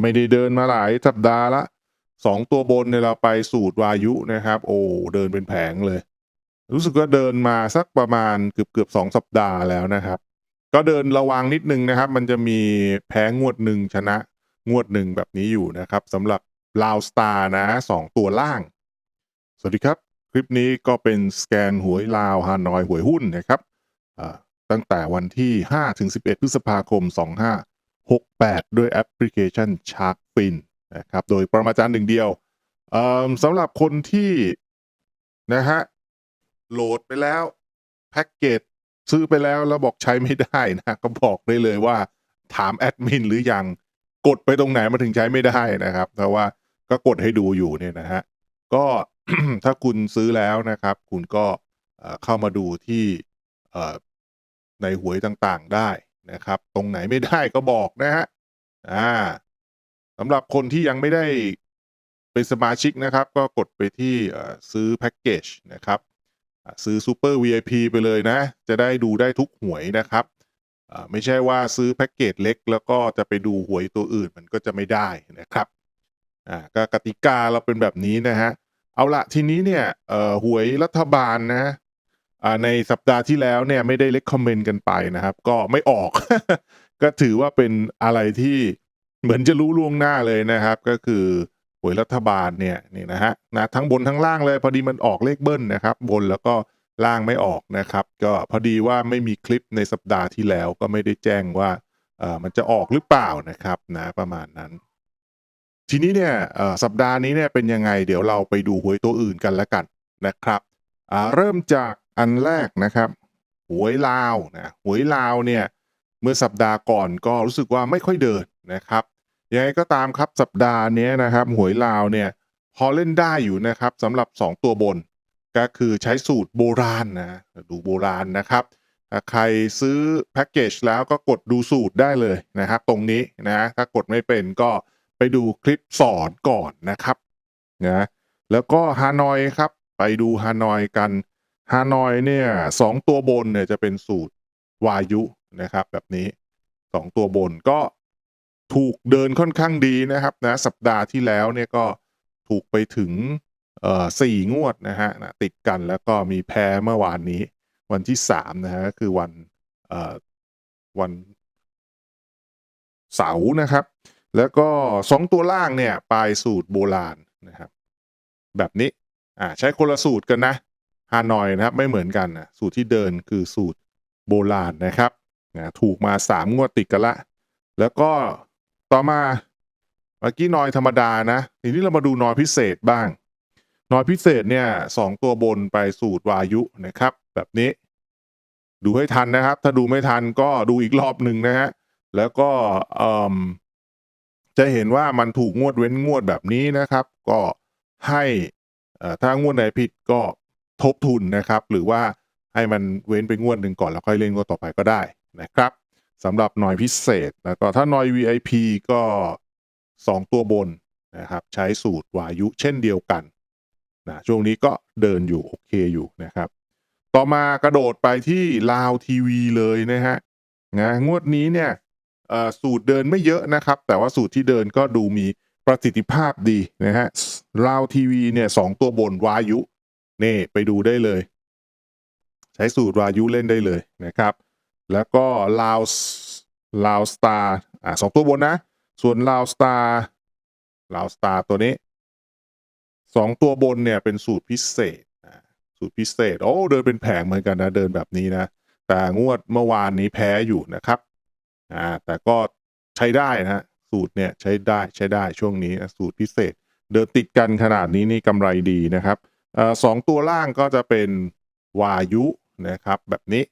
ไม่ได้เดินมาหลายสัปดาห์ละสองตัวบนเนี่ยเราไปสูตรวายุนะครับ โอ้เดินเป็นแผงเลย รู้สึกว่าเดินมาสักประมาณเกือบเกือบสองสัปดาห์แล้วนะครับ ก็เดินระวังนิดนึงนะครับ มันจะมีแพ้งวดหนึ่งชนะงวดหนึ่งแบบนี้อยู่นะครับสำหรับลาวสตาร์นะสองตัวล่าง สวัสดีครับ คลิปนี้ก็เป็นสแกนหวยลาวฮานอยหวยหุ้นนะครับตั้งแต่วันที่5ถึง11 พฤษภาคม 68 ด้วยแอปพลิเคชัน Sharkfin นะครับ โดยประมาจารย์หนึ่งเดียวสำหรับคนที่นะฮะโหลดไปแล้ว แพ็กเกจซื้อไปแล้ว แล้วบอกใช้ไม่ได้นะก็บอกได้เลยว่าถามแอดมินหรือยัง กดไปตรงไหนมาถึงใช้ไม่ได้นะครับเพราะว่าก็กดให้ดูอยู่เนี่ยนะฮะก็ถ้าคุณซื้อแล้วนะครับ คุณก็เข้ามาดูที่ในหวยต่างๆได้ นะครับ ตรงไหนไม่ได้ก็บอกนะฮะอ่าสำหรับคนที่ยังไม่ได้เป็นสมาชิกนะครับ ก็กดไปที่ซื้อแพ็กเกจนะครับ ซื้อ Super VIP ไปเลยนะ จะได้ดูได้ทุกหวยนะครับไม่ใช่ว่าซื้อแพ็กเกจเล็ก แล้วก็จะไปดูหวยตัวอื่นมันก็จะไม่ได้นะครับอ่าก็กติกาเราเป็นแบบนี้นะฮะ เอาละทีนี้เนี่ยหวยรัฐบาลนะ ในสัปดาห์ที่แล้วเนี่ยไม่ได้เล c กคอมเมนต์กันไปนะครับ ก็ไม่ออก ก็ถือว่าเป็นอะไรที่เหมือนจะรู้ล่วงหน้าเลยนะครับ ก็คือหวยรัฐบาลเนี่ยนี่นะฮะนะทั้งบนทั้งล่างเลยพอดีมันออกเลขเบิ้ลนะครับ บนแล้วก็ล่างไม่ออกนะครับ ก็พอดีว่าไม่มีคลิปในสัปดาห์ที่แล้วก็ไม่ได้แจ้งว่าเออมันจะออกหรือเปล่านะครับนะประมาณนั้น ทีนี้เนี่ยสัปดาห์นี้เนี่ยเป็นยังไง เดี๋ยวเราไปดูหวยตัวอื่นกันแล้วกันนะครับเริ่มจาก อันแรกนะครับ หวยลาวนะหวยลาวเนี่ยเมื่อสัปดาห์ก่อนก็รู้สึกว่าไม่ค่อยเดินนะครับยังไงก็ตามครับสัปดาห์นี้นะครับหวยลาวเนี่ยพอเล่นได้อยู่นะครับสำหรับ 2 ตัวบน ก็คือใช้สูตรโบราณนะดูโบราณนะครับใครซื้อแพ็กเกจแล้วก็กดดูสูตรได้เลยนะครับ ตรงนี้นะถ้ากดไม่เป็นก็ไปดูคลิปสอนก่อนนะครับนะแล้วก็ฮานอยครับไปดูฮานอยกัน ฮานอยเนี่ยสองตัวบนเนี่ยจะเป็นสูตรวายุนะครับ แบบนี้สองตัวบนก็ถูกเดินค่อนข้างดีนะครับนะสัปดาห์ที่แล้วเนี่ยก็ถูกไปถึงเอ่อสี่งวดนะฮะนะติดกันแล้วก็มีแพ้เมื่อวานนี้ วันที่สามนะฮะก็คือวันเอ่อวันเสาร์นะครับ แล้วก็สองตัวล่างเนี่ยปลายสูตรโบราณนะครับ แบบนี้อ่าใช้คนละสูตรกันนะ ฮานอยนะครับ ไม่เหมือนกันนะสูตรที่เดินคือสูตรโบราณนะครับนะถูกมาสามงวดติดกันละ แล้วก็ต่อมาเมื่อกี้นอยธรรมดานะทีนี้เรามาดูนอยพิเศษบ้าง นอยพิเศษเนี่ยสองตัวบนไปสูตรวายุนะครับ แบบนี้ ดูให้ทันนะครับ ถ้าดูไม่ทันก็ดูอีกรอบหนึ่งนะฮะแล้วก็จะเห็นว่ามันถูกงวดเว้นงวดแบบนี้นะครับ ก็ให้ถ้างวดไหนผิดก็ ทบทุนนะครับ หรือว่าให้มันเว้นไปงวดหนึ่งก่อนแล้วค่อยเล่นงวดต่อไปก็ได้นะครับสำหรับหน่อยพิเศษแล้วก็ถ้าหน่อย VIP ก็ 2 ตัวบนนะครับ ใช้สูตรวายุเช่นเดียวกันนะช่วงนี้ก็เดินอยู่โอเคอยู่นะครับ ต่อมากระโดดไปที่ลาวทีวีเลยนะฮะนะงวดนี้เนี่ยสูตรเดินไม่เยอะนะครับ แต่ว่าสูตรที่เดินก็ดูมีประสิทธิภาพดีนะฮะราวทีวีเนี่ยสองตัวบนวายุ นี่ไปดูได้เลย ใช้สูตรวายุเล่นได้เลยนะครับ แล้วก็ลาวลาวสตาร์อ่าสองตัวบนนะ ส่วนลาวสตาร์ลาวสตาร์ตัวนี้สองตัวบนเนี่ยเป็นสูตรพิเศษสูตรพิเศษ โอ้เดินเป็นแผงเหมือนกันนะ เดินแบบนี้นะ แต่งวดเมื่อวานนี้แพ้อยู่นะครับอ่าแต่ก็ใช้ได้นะสูตรเนี่ยใช้ได้ใช้ได้ช่วงนี้ สูตรพิเศษ เดินติดกันขนาดนี้นี่กำไรดีนะครับ อสองตัวล่างก็จะเป็นวายุนะครับ แบบนี้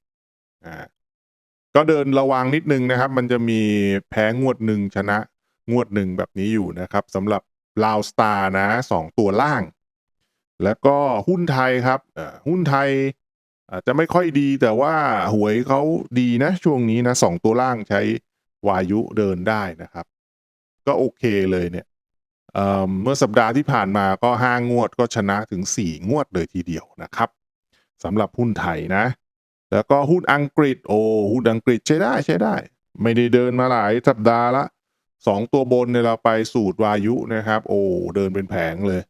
อ่าก็เดินระวังนิดนึงนะครับ มันจะมีแพ้งวดหนึ่งชนะงวดหนึ่งแบบนี้อยู่นะครับสำหรับลาวสตาร์นะสองตัวล่าง แล้วก็หุ้นไทยครับหุ้นไทยอาจจะไม่ค่อยดีแต่ว่าหวยเขาดีนะช่วงนี้นะสองตัวล่างใช้วายุเดินได้นะครับ ก็โอเคเลยเนี่ย เมื่อสัปดาห์ที่ผ่านมาก็ห้างวดก็ชนะถึงสี่งวดเลยทีเดียวนะครับสำหรับหุ้นไทยนะ แล้วก็หุ้นอังกฤษโอ้หุ้นอังกฤษใช้ได้ใช้ได้ ไม่ได้เดินมาหลายสัปดาห์ละ2ตัวบนเนี่ยเราไปสูตรวายุนะครับ โอ้เดินเป็นแผงเลย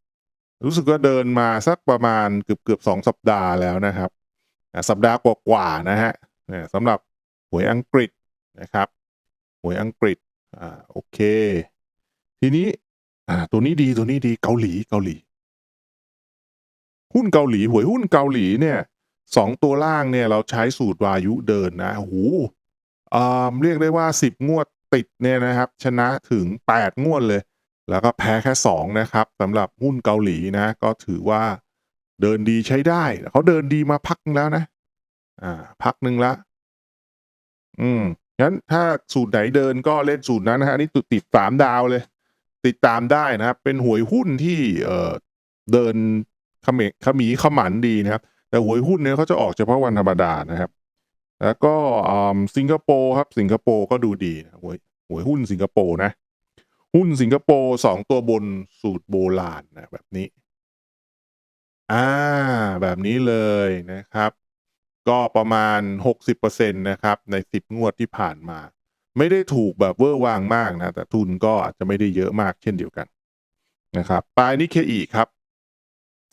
รู้สึกว่าเดินมาสักประมาณเกือบๆ2สัปดาห์แล้วนะครับ สัปดาห์กว่าๆนะฮะเนี่ยสำหรับหวยอังกฤษนะครับหวยอังกฤษอ่าโอเค ทีนี้ อ่า ตัวนี้ดีตัวนี้ดีเกาหลีเกาหลี หุ้นเกาหลีหวยหุ้นเกาหลีเนี่ยสองตัวล่างเนี่ยเราใช้สูตรวายุเดินนะโอ้โหอ่าเรียกได้ว่า10งวดติดเนี่ยนะครับ ชนะถึง8งวดเลย แล้วก็แพ้แค่2นะครับสำหรับหุ้นเกาหลีนะ ก็ถือว่าเดินดีใช้ได้เขาเดินดีมาพักแล้วนะ อ่า พักหนึ่งละ อืมงั้นถ้าสูตรไหนเดินก็เล่นสูตรนั้นนะฮะนี่ติดสามดาวเลย ติดตามได้นะครับ เป็นหวยหุ้นที่เอ่อเดินเขมขมีขมันดีนะครับ แต่หวยหุ้นเนี่ยเขาจะออกเฉพาะวันธรรมดานะครับ แล้วก็อ่าสิงคโปร์ครับสิงคโปร์ก็ดูดีนะหวยหวยหุ้นสิงคโปร์นะ หุ้นสิงคโปร์สองตัวบนสูตรโบราณนะแบบนี้ อ่า แบบนี้เลยนะครับ ก็ประมาณ 60%นะครับ ใน 10 งวดที่ผ่านมา ไม่ได้ถูกแบบเวอร์วางมากนะแต่ทุนก็อาจจะไม่ได้เยอะมากเช่นเดียวกันนะครับปลายนิเคอีครับ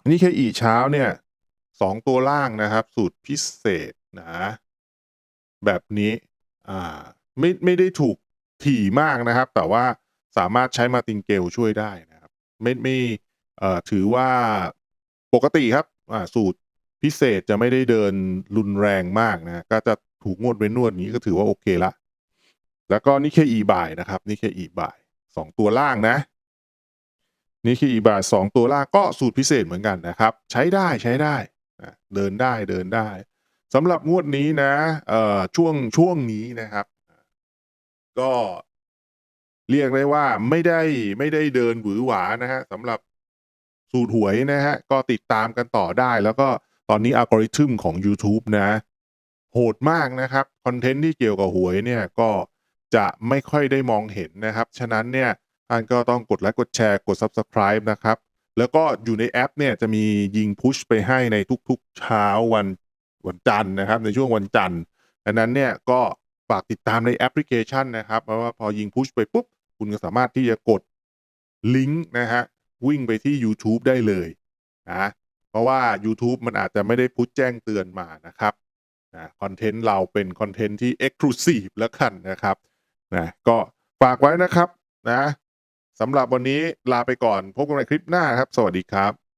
นิเคอีเช้าเนี่ยสองตัวล่างนะครับ สูตรพิเศษนะแบบนี้อ่าไม่ไม่ได้ถูกถี่มากนะครับ แต่ว่าสามารถใช้มาติงเกลช่วยได้นะครับไม่ไม่เอ่อถือว่าปกติครับอ่าสูตรพิเศษจะไม่ได้เดินรุนแรงมากนะก็จะถูกงวดเว้นนวดนี้ก็ถือว่าโอเคละ แล้วก็นี่แค่อีบายนะครับนี่แค่อีบายสองตัวล่างนะนี่คืออีบายสองตัวล่างก็สูตรพิเศษเหมือนกันนะครับ ใช้ได้ใช้ได้เดินได้เดินได้สำหรับงวดนี้นะเอ่อช่วงช่วงนี้นะครับ ก็เรียกได้ว่าไม่ได้ไม่ได้เดินหวือหวานะฮะสำหรับสูตรหวยนะฮะ ก็ติดตามกันต่อได้ แล้วก็ตอนนี้อัลกอริทึมของ YouTube นะ โหดมากนะครับ คอนเทนต์ที่เกี่ยวกับหวยเนี่ยก็ จะไม่ค่อยได้มองเห็นนะครับ ฉะนั้นเนี่ยท่านก็ต้องกดไลค์กดแชร์กด Subscribe นะครับ แล้วก็อยู่ในแอปเนี่ยจะมียิงพุชไปให้ในทุกๆเช้าวันวันจันทร์นะครับ ในช่วงวันจันทร์ดังนั้นเนี่ยก็ฝากติดตามในแอปพลิเคชันนะครับเพราะว่าพอยิงพุชไปปุ๊บ คุณก็สามารถที่จะกดลิงก์นะฮะวิ่งไปที่ YouTube ได้เลยนะเพราะว่า YouTube มันอาจจะไม่ได้พุชแจ้งเตือนมานะครับนะคอนเทนต์เราเป็นคอนเทนต์ที่ Exclusive แล้วกันนะครับ นะก็ฝากไว้นะครับนะสำหรับวันนี้ลาไปก่อนพบกันในคลิปหน้าครับ สวัสดีครับ